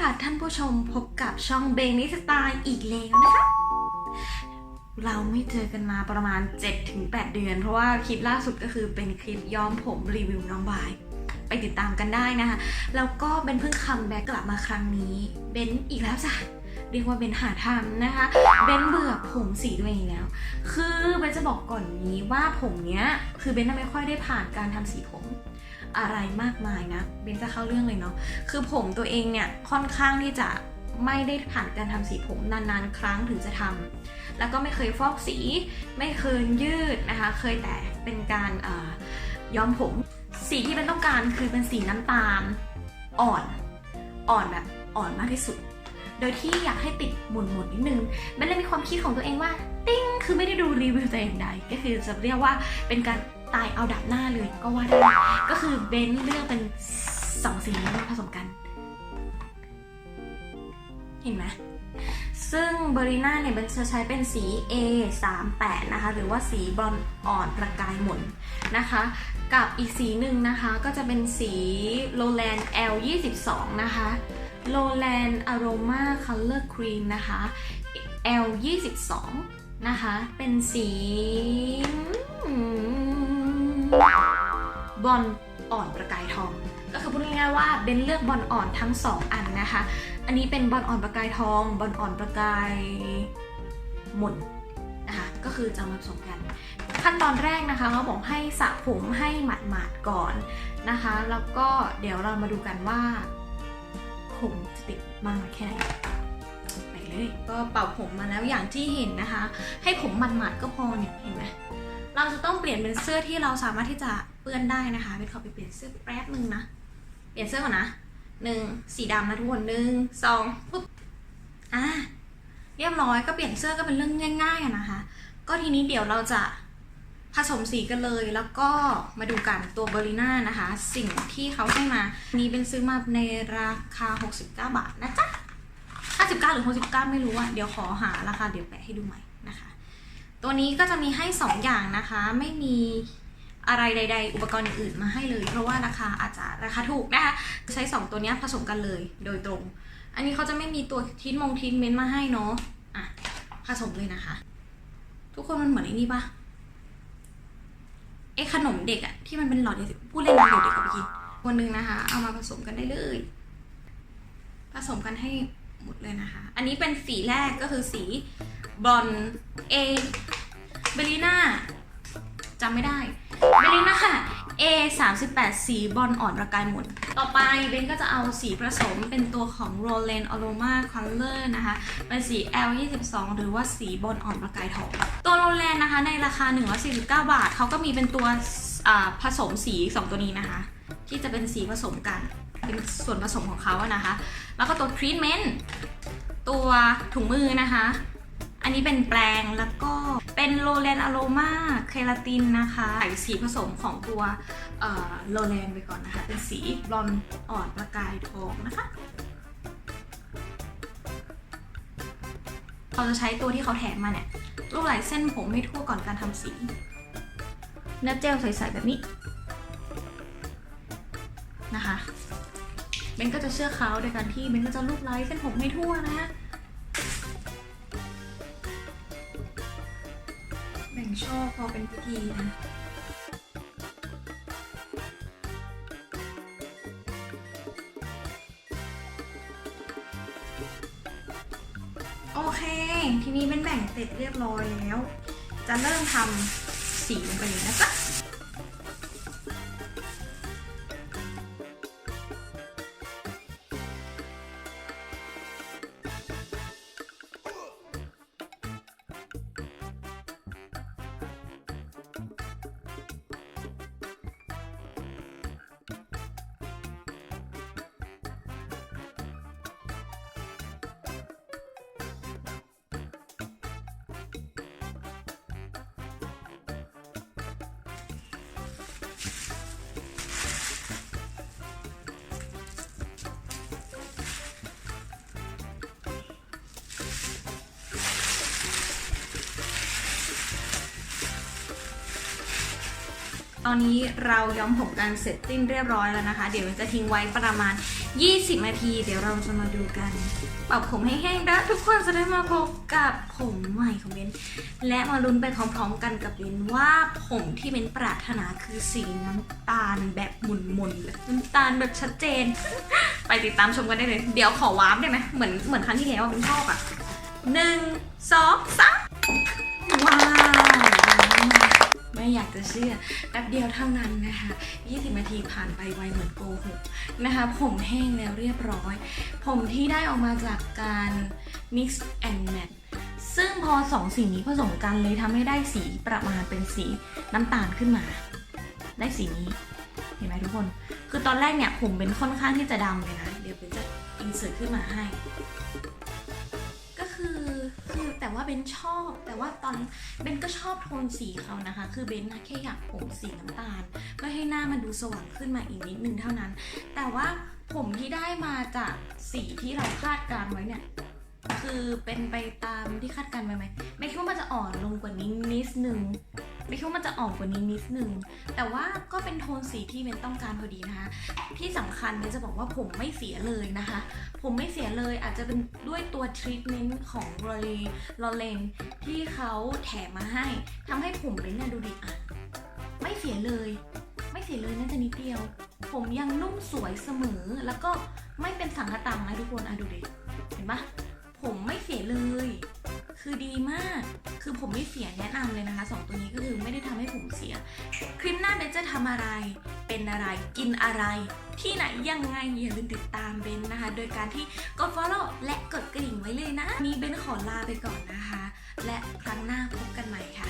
ค่ะท่านผู้ชมพบกับช่องเบนิสตล์อีกแล้วนะคะ เราไม่เจอกันมาประมาณ 7-8 เดือน เพราะว่าคลิปล่าสุดก็คือเป็นคลิปย้อมผมรีวิวน้องบาย ไปติดตามกันได้นะคะ แล้วก็เบนเพิ่งคัมแบ็กกลับมาครั้งนี้ เบนอีกแล้วจ้ะเรียกว่าเบนหาทำนะคะ เบนเบื่อผมสีตัวเองแล้ว คือเบนจะบอกก่อนนี้ว่าผมเนี้ย คือเบนไม่ค่อยได้ผ่านการทำสีผม อะไรมากมายนะเบนจะเข้าเรื่องเลยเนาะคือผมตัวเองเนี่ยค่อนข้างที่จะไม่ได้ผ่านการทำสีผมนานๆ ครั้งถึงจะทำแล้วก็ไม่เคยฟอกสีไม่เคยยืดนะคะ เคยแต่เป็นการย้อมผม สีที่เป็นต้องการคือเป็นสีน้ำตาลอ่อนอ่อนแบบอ่อนมากที่สุด โดยที่อยากให้ติดหมุนๆนิดนึงเบนเลยมีความคิดของตัวเองว่า ติ้งคือไม่ได้ดูรีวิวแต่อย่างใดก็คือจะเรียกว่าเป็นการ ตายเอาดับหน้าเลยก็ว่าได้ ก็คือเบนเลือกเป็นสองสีนี้มาผสมกัน เห็นไหมซึ่งเบอริน่าเนี่ยเบนจะใช้เป็นสี A 3 8 นะคะ หรือว่าสีบรอนอ่อนประกายหม่นนะคะ กับอีกสีหนึ่งนะคะ ก็จะเป็นสี Lowland L 22 นะคะ Lowland Aroma Color Cream นะคะ L 22 นะคะ เป็นสี บอลอ่อนประกายทอง ก็คือพูดง่ายๆว่าเบนเลือกบอลอ่อนทั้ง 2 อันนะคะ อันนี้เป็นบอลอ่อนประกายทองบอลอ่อนประกายหม่นนะคะก็คือจะมาผสมกัน ขั้นตอนแรกนะคะเขาบอกให้สระผมให้หมาดๆก่อนนะคะ แล้วก็เดี๋ยวเรามาดูกันว่า ผมจะติดมากน้อยแค่ไหนไปเลย ก็เป่าผมมาแล้วอย่างที่เห็นนะคะ ให้ผมหมาดๆก็พอเนี่ยเห็นไหม เราจะต้องเปลี่ยนเป็นเสื้อที่เราสามารถที่จะเปื้อนได้นะคะเป็นขอไปเปลี่ยนเสื้อแป๊บนึงนะ เปลี่ยนเสื้อก่อนนะหนึ่งสีดำนะทุกคนหนึ่งสองปุ๊บอะเรียบร้อยก็เปลี่ยนเสื้อก็เป็นเรื่องง่ายๆนะคะ ก็ทีนี้เดี๋ยวเราจะผสมสีกันเลยแล้วก็มาดูกันตัวเบอริน่านะคะ สิ่งที่เขาให้มานนี้เป็นซื้อมาในราคา 69 บาทนะจ๊ะ59 หรือ 69 ไม่รู้อะเดี๋ยวขอหาราคาเดี๋ยวแปะให้ดูใหม่นะคะ ตัวนี้ก็จะมีให้ 2 อย่างนะคะ ไม่มีอะไรใด ๆ อุปกรณ์อื่นมาให้เลย เพราะว่าราคาอาจจะราคาถูกนะคะใช้ 2 ตัวนี้ผสมกันเลยโดยตรง อันนี้เขาจะไม่มีตัวทินมงทินเมนต์มาให้เนาะอะผสมเลยนะคะ ทุกคนมันเหมือนไอ้นี่ปะไอ้ขนมเด็กอะที่มันเป็นหลอดพูดเล่นเดี๋ยวเด็กเอาไปกินวันหนึ่งนะคะ เอามาผสมกันได้เลย ผสมกันให้หมดเลยนะคะ อันนี้เป็นสีแรกก็คือสีบอลเอ เบลิน่าจำไม่ได้ เบลิน่า A 38 สีบอลอ่อนประกายหมด ต่อไปเบนก็จะเอาสีผสมเป็นตัวของ Roland Aroma Color นะคะ เป็นสี L 22หรือว่าสีบอลอ่อนประกายทอง ตัว Roland นะคะในราคา 149 บาท เขาก็มีเป็นตัวผสมสี 2 ตัวนี้นะคะ ที่จะเป็นสีผสมกัน เป็นส่วนผสมของเขาอะนะคะ แล้วก็ตัว treatment ตัวถุงมือนะคะ อันนี้เป็นแปรงแล้วก็เป็นโรแลนอะโรมาเคลาตินนะคะใส่สีผสมของตัวโรแลนไปก่อนนะคะ เป็นสีบลอนด์อ่อนประกายทองนะคะ เราจะใช้ตัวที่เขาแถมมาเนี่ยลูกไหลเส้นผมให้ทั่วก่อนการทำสี เนื้อเจลใสๆแบบนี้นะคะเบนก็จะเชื่อเขาโดยการที่เบนก็จะลูบไล้เส้นผมให้ทั่วนะ ชอบพอเป็นพิธีนะโอเค ทีนี้เป็นแบ่งเสร็จเรียบร้อยแล้ว จะเริ่มทำสีลงไปเลยนะจ๊ะ ตอนนี้เราย้อมผมกันเสร็จสิ้นเรียบร้อยแล้วนะคะ เดี๋ยวจะทิ้งไว้ประมาณ 20 นาที เดี๋ยวเราจะมาดูกันปรับผมให้แห้งแล้วทุกคนจะได้มาพบกับผมใหม่ของเบนและมาลุ้นไปพร้อมๆกันกับเบนว่าผมที่เบนปรารถนาคือสีน้ำตาลแบบหมุนๆแบบน้ำตาลแบบชัดเจน ไปติดตามชมกันได้เลย เดี๋ยวขอวาร์ปได้ไหมเหมือนเหมือนครั้งที่แล้วอะเบนชอบอะหนึ่งสองสามว้าว ไม่อยากจะเชื่อแป๊บเดียวเท่านั้นนะคะ 20 นาทีผ่านไปไวเหมือนโกหกนะคะ ผมแห้งแล้วเรียบร้อย ผมที่ได้ออกมาจากการ mix and match ซึ่งพอสองสีนี้ผสมกันเลยทำให้ได้สีประมาณเป็นสีน้ำตาลขึ้นมา ได้สีนี้ เห็นไหมทุกคน คือตอนแรกเนี่ยผมเป็นค่อนข้างที่จะดำเลยนะ เดี๋ยวเป็นจะอินเสิร์ตขึ้นมาให้ คือแต่ว่าเบนชอบ แต่ว่าตอนเบนก็ชอบโทนสีเขานะคะ คือเบนนะแค่อยากผมสีน้ำตาล เพื่อให้หน้ามันดูสว่างขึ้นมาอีกนิดนึงเท่านั้น แต่ว่าผมที่ได้มาจากสีที่เราคาดการไว้เนี่ย คือเป็นไปตามที่คาดการณ์ไว้ไหมไม่คิดว่ามันจะอ่อนลงกว่านี้นิดนึงไม่คิดว่ามันจะอ่อนกว่านี้นิดนึง แต่ว่าก็เป็นโทนสีที่เบนต้องการพอดีนะคะ ที่สำคัญเบนจะบอกว่าผมไม่เสียเลยนะคะ ผมไม่เสียเลยอาจจะเป็นด้วยตัวทรีทเมนต์ของโรลีลอเลนที่เขาแถมมาให้ทำให้ผมเบนเนี่ยดูดีอะไม่เสียเลย ไม่เสียเลยน่าจะนิดเดียว ผมยังนุ่มสวยเสมอแล้วก็ไม่เป็นสังคตังนะทุกคนอะดูดิ เห็นปะ ผมไม่เสียเลย คือดีมาก คือผมไม่เสียแนะนำเลยนะคะสองตัวนี้ก็คือไม่ได้ทำให้ผมเสีย คลิปหน้าเบนจะทำอะไร เป็นอะไรกินอะไร ที่ไหนยังไงอย่าลืมติดตามเบนนะคะ โดยการที่กด follow และกดกระดิ่งไว้เลยนะ นี้เบนขอลาไปก่อนนะคะ และครั้งหน้าพบกันใหม่ค่ะ